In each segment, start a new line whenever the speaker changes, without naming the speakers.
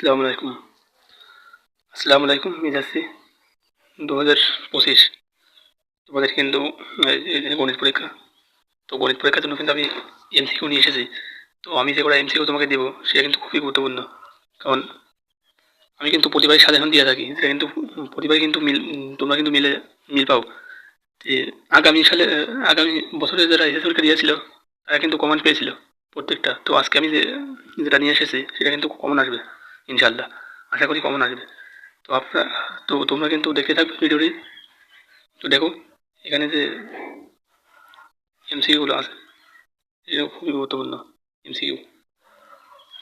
আসসালামু আলাইকুম। আসসালামু আলাইকুম যাচ্ছি দু হাজার পঁচিশ। তোমাদের কিন্তু গণিত পরীক্ষা, তো গণিত পরীক্ষার জন্য কিন্তু আমি এমসিকিউ নিয়ে এসেছি। তো আমি যে কটা এমসিকিউ তোমাকে দেবো, সেটা কিন্তু খুবই গুরুত্বপূর্ণ। কারণ আমি কিন্তু প্রতিবারই সাজেশন দিয়ে থাকি, সেটা কিন্তু প্রতিবারই কিন্তু মিল, তোমরা কিন্তু মিলে, মিল পাও। যে আগামী সালে, আগামী বছরে যারা এসএস পরীক্ষা দিয়েছিল, তারা কিন্তু কমেন্ট পেয়েছিল প্রত্যেকটা। তো আজকে আমি যে, যেটা নিয়ে এসেছি, সেটা কিন্তু কমন আসবে। ইনশাল্লাহ আশা করি কমন আসবে। তো আপনার তো তোমরা কিন্তু দেখতে থাকবে ভিডিওটি। তো দেখো এখানে যে এমসিকিউগুলো আছে এটা খুবই গুরুত্বপূর্ণ এমসিকিউ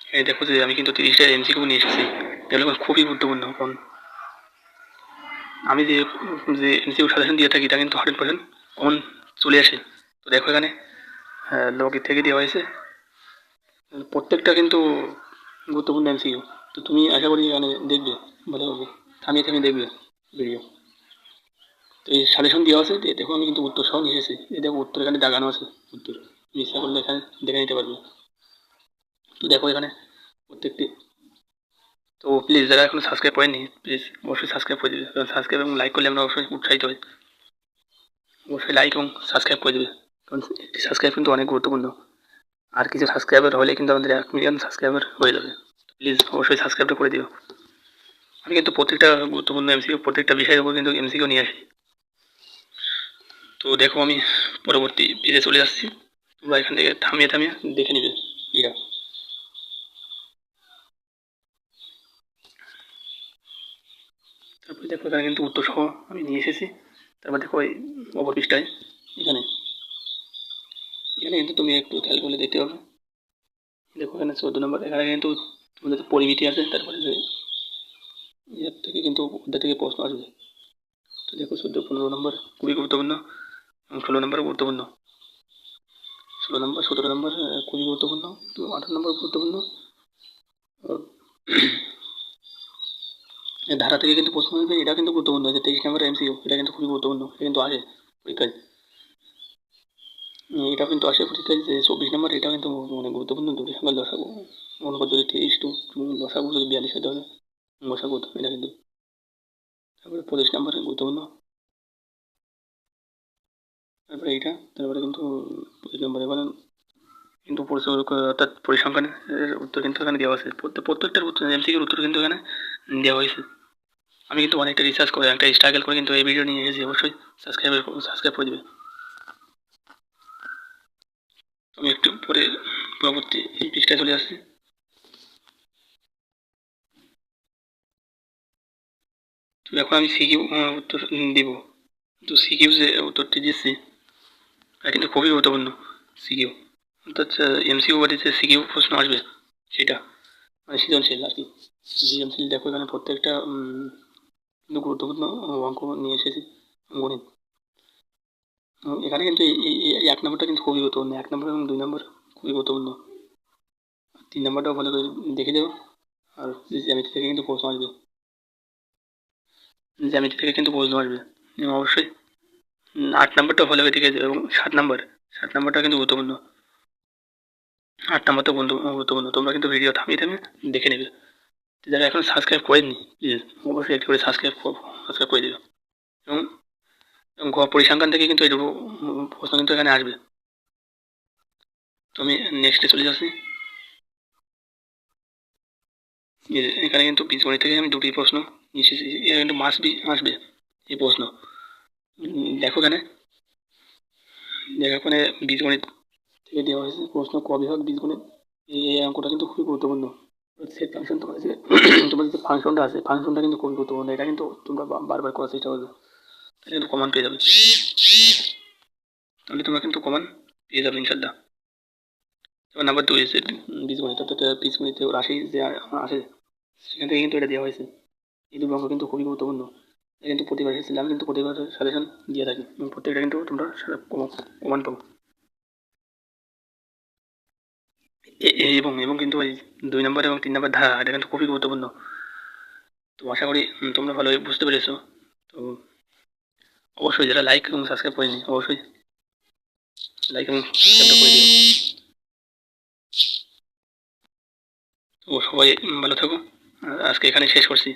এখানে দেখো যে আমি কিন্তু তিরিশটা এমসিকিউ নিয়ে এসেছি। এগুলো খুবই গুরুত্বপূর্ণ কারণ আমি যে যে এমসিউ সাজেশন দিয়ে থাকি তা কিন্তু হান্ড্রেড পার্সেন্ট কমন চলে আসে। তো দেখো এখানে হ্যাঁ, লোকের থেকে দেওয়া হয়েছে। প্রত্যেকটা কিন্তু গুরুত্বপূর্ণ এমসিকিউ তো তুমি আশা করি এখানে দেখবে ভালোভাবে থামিয়ে থামিয়ে দেখবে ভিডিও তো এই সাজেশন দেওয়া আছে দেখো আমি কিন্তু উত্তর সহ এসেছি এই দেখো উত্তর এখানে দাগানো আছে, উত্তর। তুমি ইচ্ছা করলে এখানে দেখে নিতে পারবে। তো দেখো এখানে প্রত্যেকটি তো প্লিজ যারা এখনও সাবস্ক্রাইব করেনি প্লিজ অবশ্যই সাবস্ক্রাইব করে দেবে। কারণ সাবস্ক্রাইব এবং লাইক করলে আমরা অবশ্যই উৎসাহিত হই। অবশ্যই লাইক এবং সাবস্ক্রাইব করে দেবে। কারণ সাবস্ক্রাইব কিন্তু অনেক গুরুত্বপূর্ণ। আর কিছু সাবস্ক্রাইবার হলে কিন্তু আমাদের এক মিলিয়ন সাবস্ক্রাইবার হয়ে যাবে। প্লিজ অবশ্যই সাবস্ক্রাইবটা করে দিও। আমি কিন্তু প্রত্যেকটা গুরুত্বপূর্ণ এমসিকিউ প্রত্যেকটা বিষয়ের উপর কিন্তু এমসিকিউ নিয়ে আসি। তো দেখো আমি পরবর্তী পেজে চলে আসছি তোমরা এখান থেকে থামিয়ে থামিয়ে দেখে নিবে। এটা তারপরে দেখো এখানে কিন্তু উত্তর সহ আমি নিয়ে এসেছি। তারপর দেখো ওই অপর পৃষ্ঠায়, এখানে। এখানে কিন্তু তুমি একটু খেয়াল করলে দেখতে পাবে। দেখো এখানে চোদ্দ নম্বর, এখানে কিন্তু তোমাদের পরিমিতি আছে, তারপরে যে এর থেকে কিন্তু ওদের থেকে প্রশ্ন আসবে। তো দেখো চোদ্দ, পনেরো নম্বর, খুবই গুরুত্বপূর্ণ ষোলো নম্বর গুরুত্বপূর্ণ। ষোলো নম্বর, সতেরো নম্বর খুবই গুরুত্বপূর্ণ আঠারো নম্বর গুরুত্বপূর্ণ। ধারা থেকে কিন্তু প্রশ্ন আসবে এটা কিন্তু গুরুত্বপূর্ণ, যে তেইশ নম্বর এমসিও এটা কিন্তু খুবই গুরুত্বপূর্ণ, এটা কিন্তু আসে পরীক্ষায়। এটা কিন্তু আসে পরীক্ষায় যে চব্বিশ নম্বর, এটা কিন্তু মানে গুরুত্বপূর্ণ দুটি সংখ্যা লসাগু। মনে কর যদি তেইশ টু লসাগু যদি বিয়াল্লিশ হয় লসাগু হতে, এটা কিন্তু তারপরে পঁচিশ নম্বর গুরুত্বপূর্ণ। তারপরে এইটা, তারপরে কিন্তু পঁচিশ নম্বর এবার কিন্তু পরিসংখ্যান অর্থাৎ পরিসংখ্যানের উত্তর কিন্তু এখানে দেওয়া প্রত্যেক প্রত্যেকটার উত্তর, এমসিকিউর উত্তর কিন্তু এখানে দেওয়া হয়েছে। আমি কিন্তু অনেকটা রিসার্চ করে, একটা স্ট্রাগল করে কিন্তু এই ভিডিও নিয়ে এসেছি, অবশ্যই সাবস্ক্রাইব সাবস্ক্রাইব করে দেবে। আমি একটু পরে পরবর্তী এই পৃষ্ঠায় চলে আসছি। তো এখন আমি সিকিউ উত্তর দিব। তো সিকিউ যে উত্তরটি দিচ্ছি এটা কিন্তু খুবই গুরুত্বপূর্ণ, সিকিউ। অর্থাৎ এমসিউ বাদে যে সিকিউ প্রশ্ন আসবে, সেটা। মানে সৃজনশীল, আর কি। সৃজনশীল দেখো, এখানে প্রত্যেকটা গুরুত্বপূর্ণ অঙ্ক নিয়ে এসেছি গণিত এখানে কিন্তু এই- এক নম্বরটা কিন্তু খুবই গুরুত্বপূর্ণ, এক নম্বর এবং দুই নম্বর খুবই গুরুত্বপূর্ণ। তিন নম্বরটাও ভালো করে দেখে দেবো আর জ্যামিতি থেকে কিন্তু প্রশ্ন আসবে। জ্যামিতি থেকে কিন্তু প্রশ্ন আসবে অবশ্যই আট নম্বরটা ভালো করে দেখে দেবে এবং সাত নম্বর, সাত নম্বরটা কিন্তু গুরুত্বপূর্ণ। আট নম্বরটা গুরুত্ব- গুরুত্বপূর্ণ, তোমরা কিন্তু ভিডিও থামিয়ে থামিয়ে দেখে নেবে। যারা এখন সাবস্ক্রাইব করেননি প্লিজ অবশ্যই একটু করে সাবস্ক্রাইব সাবস্ক্রাইব করে দেবে এবং পরিসংখ্যান থেকে কিন্তু এই দুটো উম, প্রশ্ন কিন্তু এখানে আসবে। তো আমি নেক্সটে চলে যাচ্ছি। এখানে কিন্তু বীজগণিত থেকে আমি দুটি প্রশ্ন এখানে কিন্তু মাস বি আসবে এই প্রশ্ন। দেখো এখানে। দেখো এখানে বীজগণিত থেকে দেওয়া হয়েছে। প্রশ্ন ক বিভাগ বীজগণিত। এই অঙ্কটা কিন্তু খুবই গুরুত্বপূর্ণ। সেট ফাংশন তোমার যে তোমাদের যে ফাংশনটা আছে ফাংশনটা কিন্তু খুবই গুরুত্বপূর্ণ। এটা কিন্তু তোমরা বারবার করার চেষ্টা করবে। কিন্তু কমান পেয়ে যাবে। তাহলে তোমরা কিন্তু কমান পেয়ে যাবে ইনশাল্লাহ এবার নাম্বার দুই হচ্ছে বীজগণিত অর্থাৎ বীজগণিতে রাশি যে আ- আসে, সেখান থেকে কিন্তু এটা দেওয়া হয়েছে। এই অঙ্ক কিন্তু খুবই গুরুত্বপূর্ণ। এটা কিন্তু প্রতিবার এসেছিলাম কিন্তু প্রতিবার সাজেশন দিয়ে থাকি। এবং প্রত্যেকটা কিন্তু তোমরা কমান পাবো এবং এবং কিন্তু ওই দুই নম্বর এবং তিন নম্বর ধারা এটা কিন্তু খুবই গুরুত্বপূর্ণ। তো আশা করি তোমরা ভালোভাবে বুঝতে পেরেছ। তো অবশ্যই যারা লাইক এবং সাবস্ক্রাইব করেনি অবশ্যই। লাইক এবং সাবস্ক্রাইবটা করে দিও। তো সবাই ভালো থাকো। আজকে এখানে শেষ করছি।